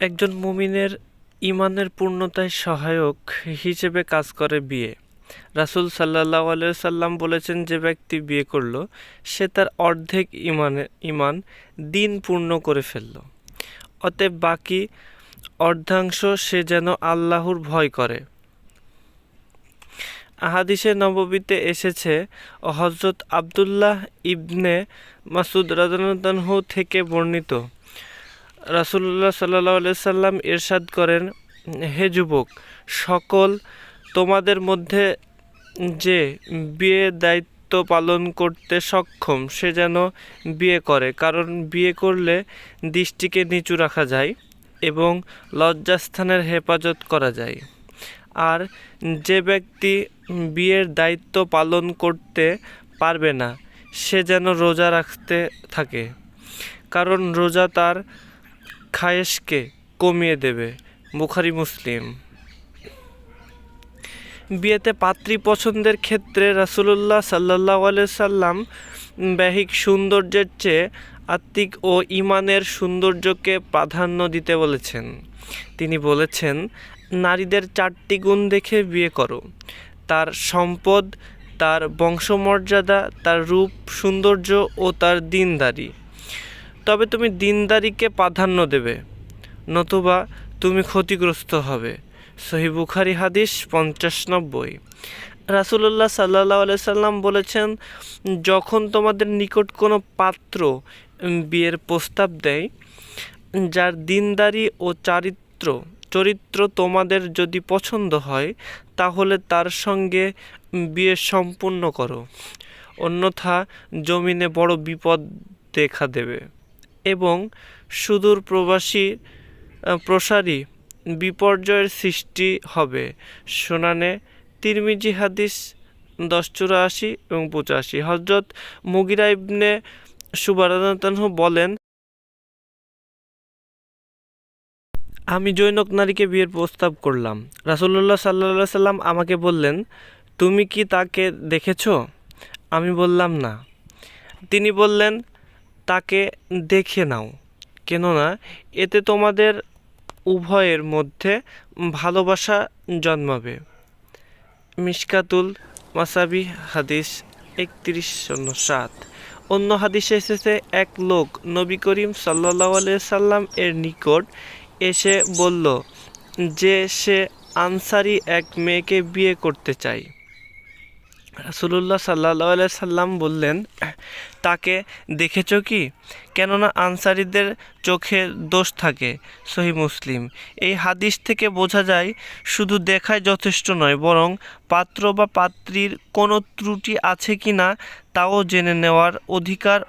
একজন মুমিনের ইমানের পূর্ণতায় সহায়ক হিসেবে কাজ করে বিয়ে। রাসূল আলাইহি সাল্লাম বলেছেন, যে ব্যক্তি বিয়ে করল, সে তার অর্ধেক ইমানে ইমান দিন পূর্ণ করে ফেলল। অতএব বাকি অর্ধাংশ সে যেন আল্লাহর ভয় করে। আহাদিসে নববীতে এসেছে হজরত আবদুল্লাহ ইবনে মাসুদ রাজনহু থেকে বর্ণিত রাসুল্লাহ সাল্লাহ সাল্লাম ইরশাদ করেন, হে যুবক, সকল তোমাদের মধ্যে যে বিয়ে দায়িত্ব পালন করতে সক্ষম, সে যেন বিয়ে করে। কারণ বিয়ে করলে দৃষ্টিকে নিচু রাখা যায় এবং লজ্জাস্থানের হেফাজত করা যায়। আর যে ব্যক্তি বিয়ের দায়িত্ব পালন করতে পারবে না, সে যেন রোজা রাখতে থাকে। কারণ রোজা তার খায়েশকে কমিয়ে দেবে বুখারি মুসলিম। বিয়েতে পাত্রী পছন্দের ক্ষেত্রে রাসুলুল্লাহ সাল্লাহ সাল্লাম ব্যহিক সৌন্দর্যের চেয়ে আত্মিক ও ইমানের সৌন্দর্যকে প্রাধান্য দিতে বলেছেন। তিনি বলেছেন, নারীদের চারটি গুণ দেখে বিয়ে করো। তার সম্পদ, তার বংশমর্যাদা, তার রূপ, সৌন্দর্য ও তার দিনদারি। তবে তুমি দিনদারিকে প্রাধান্য দেবে, নতুবা তুমি ক্ষতিগ্রস্ত হবে। সহি বুখারি হাদিস পঞ্চাশ নব্বই। রাসুলুল্লাহ সাল্লাহ সাল্লাম বলেছেন, যখন তোমাদের নিকট কোনো পাত্র বিয়ের প্রস্তাব দেয়, যার দিনদারি ও চারিত্র, চরিত্র তোমাদের যদি পছন্দ হয়, তাহলে তার সঙ্গে বিয়ে সম্পূর্ণ করো। অন্যথা জমিনে বড় বিপদ দেখা দেবে। এবং সুদূর প্রবাসী প্রসারী বিপর্যয়ের সৃষ্টি হবে। শোনানে তিরমিজি হাদিস দশ চুরাশি এবং পঁচাশি। হজরত মুগিরা ইবনে সুবারানহু বলেন, আমি জৈনক নারীকে বিয়ের প্রস্তাব করলাম। রাসুল্লাহ সাল্লা সাল্লাম আমাকে বললেন, তুমি কি তাকে দেখেছ? আমি বললাম, না। তিনি বললেন তাকে দেখে নাও। কেননা, এতে তোমাদের উভয়ের মধ্যে ভালোবাসা জন্মাবে। মিশকাতুল মাসাবি, হাদিস একত্রিশ শূন্য সাত। অন্য হাদিসে এসেছে, এক লোক নবী করিম সাল্লাহ সাল্লাম এর নিকট এসে বলল, যে সে আনসারি এক মেয়েকে বিয়ে করতে চায়। রাসুলুল্লাহ সাল্লাহ সাল্লাম বললেন, তাকে দেখেছ কি? কেননা আনসারিদের চোখে দোষ থাকে। সহি মুসলিম। এই হাদিস থেকে বোঝা যায়, শুধু দেখায় যথেষ্ট নয়, বরং পাত্র বা পাত্রীর কোনো ত্রুটি আছে কি না তাও জেনে নেওয়ার অধিকার